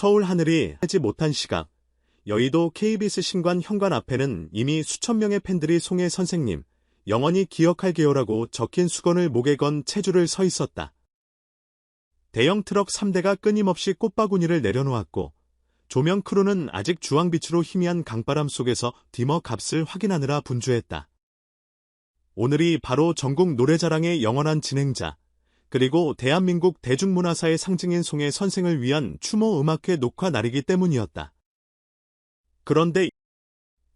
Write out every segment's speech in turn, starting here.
서울 하늘이 하지 못한 시각. 여의도 KBS 신관 현관 앞에는 이미 수천 명의 팬들이 송혜 선생님, 영원히 기억할게요라고 적힌 수건을 목에 건 체주를 서 있었다. 대형 트럭 3대가 끊임없이 꽃바구니를 내려놓았고, 조명 크루는 아직 주황빛으로 희미한 강바람 속에서 디머 값을 확인하느라 분주했다. 오늘이 바로 전국 노래자랑의 영원한 진행자, 그리고 대한민국 대중문화사의 상징인 송의 선생을 위한 추모 음악회 녹화 날이기 때문이었다. 그런데,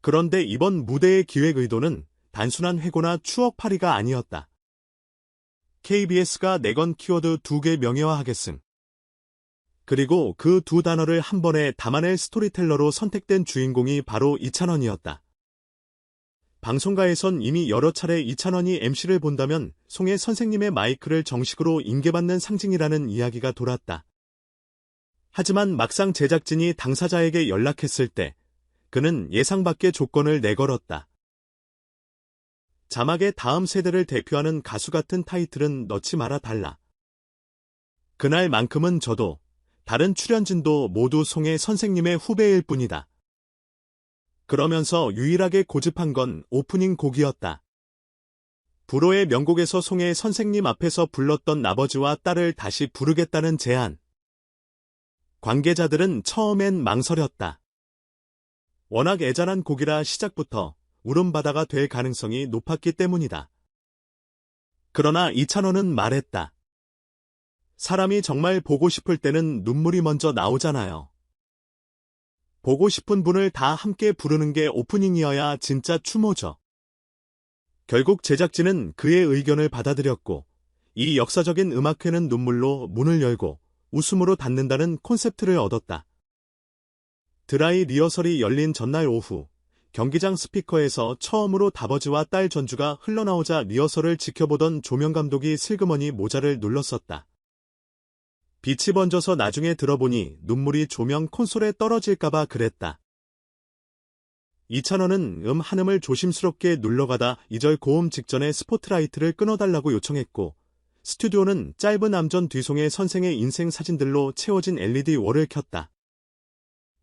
그런데 이번 무대의 기획 의도는 단순한 회고나 추억팔이가 아니었다. KBS가 내건 키워드 두 개 명예화하겠음. 그리고 그 두 단어를 한 번에 담아낼 스토리텔러로 선택된 주인공이 바로 이찬원이었다. 방송가에선 이미 여러 차례 이찬원이 MC를 본다면 송혜 선생님의 마이크를 정식으로 인계받는 상징이라는 이야기가 돌았다. 하지만 막상 제작진이 당사자에게 연락했을 때 그는 예상 밖의 조건을 내걸었다. 자막에 다음 세대를 대표하는 가수 같은 타이틀은 넣지 말아 달라. 그날만큼은 저도 다른 출연진도 모두 송혜 선생님의 후배일 뿐이다. 그러면서 유일하게 고집한 건 오프닝 곡이었다. 불호의 명곡에서 송혜 선생님 앞에서 불렀던 아버지와 딸을 다시 부르겠다는 제안. 관계자들은 처음엔 망설였다. 워낙 애잔한 곡이라 시작부터 울음바다가 될 가능성이 높았기 때문이다. 그러나 이찬원은 말했다. 사람이 정말 보고 싶을 때는 눈물이 먼저 나오잖아요. 보고 싶은 분을 다 함께 부르는 게 오프닝이어야 진짜 추모죠. 결국 제작진은 그의 의견을 받아들였고, 이 역사적인 음악회는 눈물로 문을 열고 웃음으로 닫는다는 콘셉트를 얻었다. 드라이 리허설이 열린 전날 오후, 경기장 스피커에서 처음으로 다버지와 딸 전주가 흘러나오자 리허설을 지켜보던 조명 감독이 슬그머니 모자를 눌렀었다. 빛이 번져서 나중에 들어보니 눈물이 조명 콘솔에 떨어질까봐 그랬다. 이찬원은 음 한음을 조심스럽게 눌러가다 2절 고음 직전에 스포트라이트를 끊어달라고 요청했고, 스튜디오는 짧은 암전 뒤송의 선생의 인생 사진들로 채워진 LED 월을 켰다.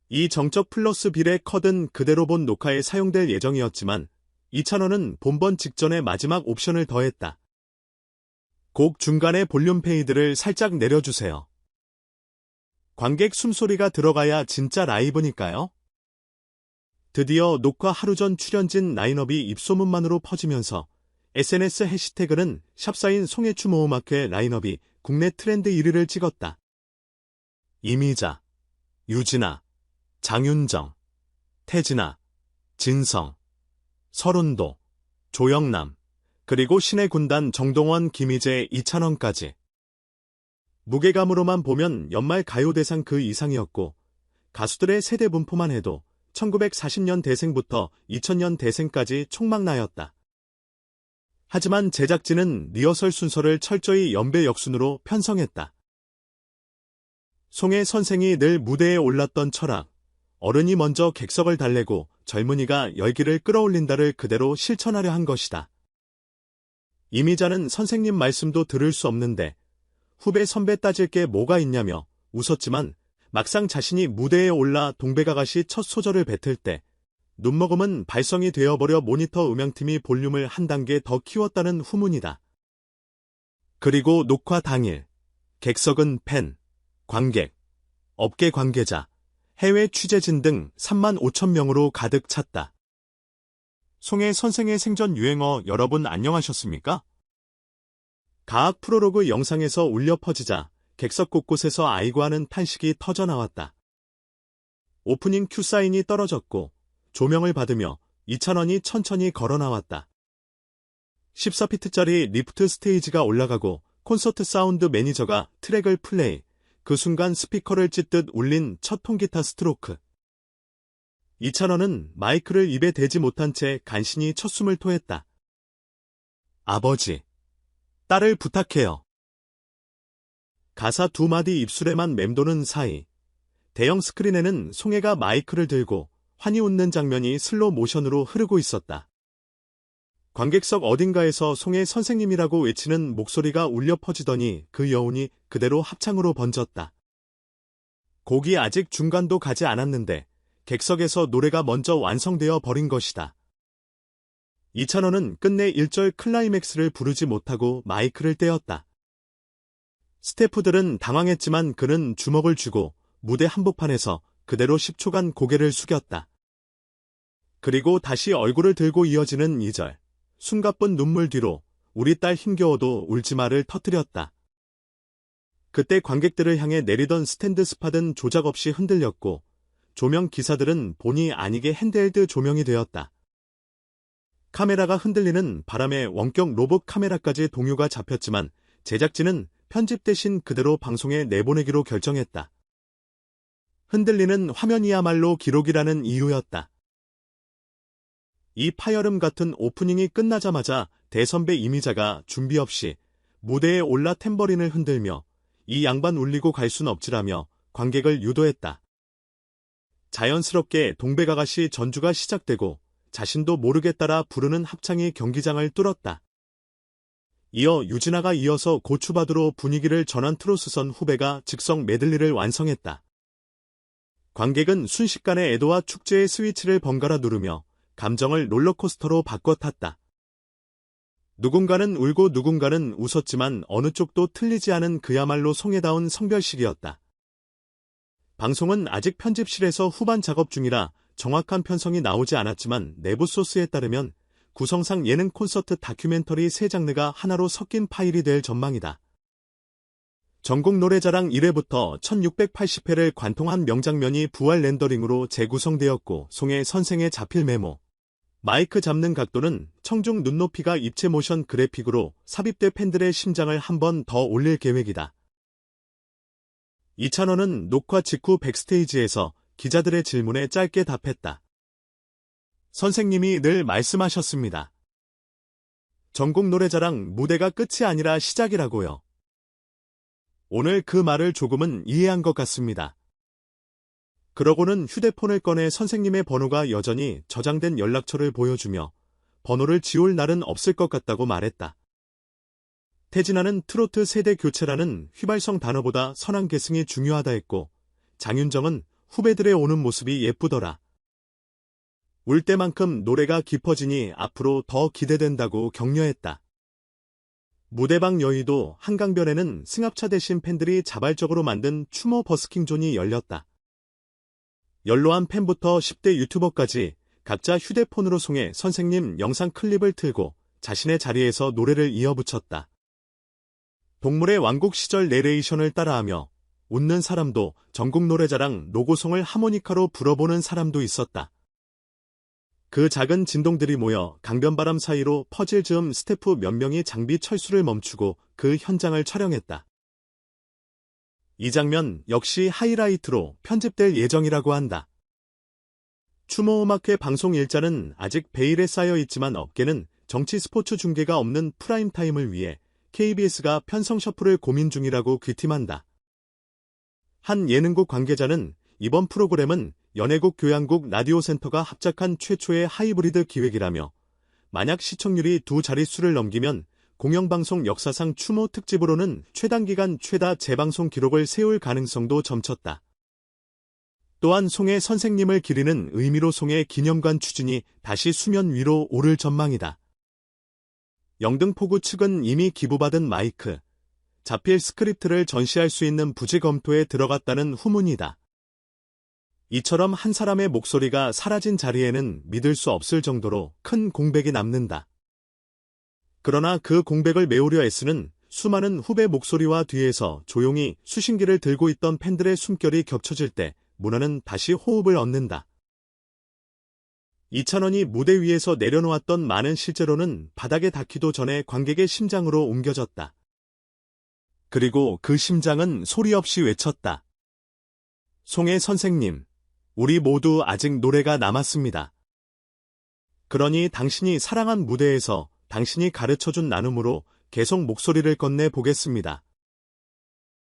이 정적 플러스 빌의 컷은 그대로 본 녹화에 사용될 예정이었지만, 이찬원은 본번 직전에 마지막 옵션을 더했다. 곡 중간에 볼륨 페이드를 살짝 내려주세요. 관객 숨소리가 들어가야 진짜 라이브니까요. 드디어 녹화 하루 전 출연진 라인업이 입소문만으로 퍼지면서 SNS 해시태그는 샵사인 송해추 모음학회 라인업이 국내 트렌드 1위를 찍었다. 이미자, 유진아, 장윤정, 태진아, 진성, 설운도, 조영남, 그리고 신의 군단 정동원, 김희재, 이찬원까지. 무게감으로만 보면 연말 가요대상 그 이상이었고 가수들의 세대 분포만 해도 1940년 대생부터 2000년 대생까지 총망나였다. 하지만 제작진은 리허설 순서를 철저히 연배 역순으로 편성했다. 송혜 선생이 늘 무대에 올랐던 철학, 어른이 먼저 객석을 달래고 젊은이가 열기를 끌어올린다를 그대로 실천하려 한 것이다. 이미자는 선생님 말씀도 들을 수 없는데 후배 선배 따질 게 뭐가 있냐며 웃었지만 막상 자신이 무대에 올라 동백아가씨 첫 소절을 뱉을 때 눈먹음은 발성이 되어버려 모니터 음향팀이 볼륨을 한 단계 더 키웠다는 후문이다. 그리고 녹화 당일 객석은 팬, 관객, 업계 관계자, 해외 취재진 등 3만 5천 명으로 가득 찼다. 송혜 선생의 생전 유행어 여러분 안녕하셨습니까? 가학 프로로그 영상에서 울려 퍼지자 객석 곳곳에서 아이고 하는 탄식이 터져 나왔다. 오프닝 큐 사인이 떨어졌고 조명을 받으며 이찬원이 천천히 걸어 나왔다. 14피트짜리 리프트 스테이지가 올라가고 콘서트 사운드 매니저가 트랙을 플레이, 그 순간 스피커를 찢듯 울린 첫 통기타 스트로크. 이찬원은 마이크를 입에 대지 못한 채 간신히 첫 숨을 토했다. 아버지. 딸을 부탁해요. 가사 두 마디 입술에만 맴도는 사이 대형 스크린에는 송혜가 마이크를 들고 환히 웃는 장면이 슬로 모션으로 흐르고 있었다. 관객석 어딘가에서 송혜 선생님이라고 외치는 목소리가 울려 퍼지더니 그 여운이 그대로 합창으로 번졌다. 곡이 아직 중간도 가지 않았는데 객석에서 노래가 먼저 완성되어 버린 것이다. 이찬원은 끝내 1절 클라이맥스를 부르지 못하고 마이크를 떼었다. 스태프들은 당황했지만 그는 주먹을 쥐고 무대 한복판에서 그대로 10초간 고개를 숙였다. 그리고 다시 얼굴을 들고 이어지는 2절. 숨가쁜 눈물 뒤로 우리 딸 힘겨워도 울지마를 터뜨렸다. 그때 관객들을 향해 내리던 스탠드 스팟은 조작 없이 흔들렸고 조명 기사들은 본의 아니게 핸드헬드 조명이 되었다. 카메라가 흔들리는 바람에 원격 로봇 카메라까지 동요가 잡혔지만 제작진은 편집 대신 그대로 방송에 내보내기로 결정했다. 흔들리는 화면이야말로 기록이라는 이유였다. 이 파열음 같은 오프닝이 끝나자마자 대선배 이미자가 준비 없이 무대에 올라 탬버린을 흔들며 이 양반 울리고 갈 순 없지라며 관객을 유도했다. 자연스럽게 동백아가씨 전주가 시작되고 자신도 모르게 따라 부르는 합창이 경기장을 뚫었다. 이어 유진아가 이어서 고추바드로 분위기를 전한 트로스선 후배가 즉석 메들리를 완성했다. 관객은 순식간에 애도와 축제의 스위치를 번갈아 누르며 감정을 롤러코스터로 바꿔 탔다. 누군가는 울고 누군가는 웃었지만 어느 쪽도 틀리지 않은 그야말로 송해다운 성별식이었다. 방송은 아직 편집실에서 후반 작업 중이라 정확한 편성이 나오지 않았지만 내부 소스에 따르면 구성상 예능 콘서트 다큐멘터리 세 장르가 하나로 섞인 파일이 될 전망이다. 전국 노래자랑 1회부터 1680회를 관통한 명장면이 부활 렌더링으로 재구성되었고 송해 선생의 자필 메모. 마이크 잡는 각도는 청중 눈높이가 입체 모션 그래픽으로 삽입돼 팬들의 심장을 한 번 더 올릴 계획이다. 이찬원은 녹화 직후 백스테이지에서 기자들의 질문에 짧게 답했다. 선생님이 늘 말씀하셨습니다. 전국 노래자랑 무대가 끝이 아니라 시작이라고요. 오늘 그 말을 조금은 이해한 것 같습니다. 그러고는 휴대폰을 꺼내 선생님의 번호가 여전히 저장된 연락처를 보여주며 번호를 지울 날은 없을 것 같다고 말했다. 태진아는 트로트 세대 교체라는 휘발성 단어보다 선한 계승이 중요하다 했고 장윤정은 후배들의 오는 모습이 예쁘더라. 울 때만큼 노래가 깊어지니 앞으로 더 기대된다고 격려했다. 무대방 여의도 한강변에는 승합차 대신 팬들이 자발적으로 만든 추모 버스킹 존이 열렸다. 연로한 팬부터 10대 유튜버까지 각자 휴대폰으로 송해 선생님 영상 클립을 틀고 자신의 자리에서 노래를 이어붙였다. 동물의 왕국 시절 내레이션을 따라하며 웃는 사람도 전국 노래자랑 노고송을 하모니카로 불어보는 사람도 있었다. 그 작은 진동들이 모여 강변바람 사이로 퍼즐 즈음 스태프 몇 명이 장비 철수를 멈추고 그 현장을 촬영했다. 이 장면 역시 하이라이트로 편집될 예정이라고 한다. 추모음악회 방송 일자는 아직 베일에 쌓여 있지만 업계는 정치 스포츠 중계가 없는 프라임타임을 위해 KBS가 편성 셔플을 고민 중이라고 귀띔한다. 한 예능국 관계자는 이번 프로그램은 연예국 교양국 라디오센터가 합작한 최초의 하이브리드 기획이라며 만약 시청률이 두 자릿수를 넘기면 공영방송 역사상 추모 특집으로는 최단기간 최다 재방송 기록을 세울 가능성도 점쳤다. 또한 송해 선생님을 기리는 의미로 송해 기념관 추진이 다시 수면 위로 오를 전망이다. 영등포구 측은 이미 기부받은 마이크, 자필 스크립트를 전시할 수 있는 부지 검토에 들어갔다는 후문이다. 이처럼 한 사람의 목소리가 사라진 자리에는 믿을 수 없을 정도로 큰 공백이 남는다. 그러나 그 공백을 메우려 애쓰는 수많은 후배 목소리와 뒤에서 조용히 수신기를 들고 있던 팬들의 숨결이 겹쳐질 때 문화는 다시 호흡을 얻는다. 이찬원이 무대 위에서 내려놓았던 많은 실제로는 바닥에 닿기도 전에 관객의 심장으로 옮겨졌다. 그리고 그 심장은 소리 없이 외쳤다. 송해 선생님, 우리 모두 아직 노래가 남았습니다. 그러니 당신이 사랑한 무대에서 당신이 가르쳐준 나눔으로 계속 목소리를 건네 보겠습니다.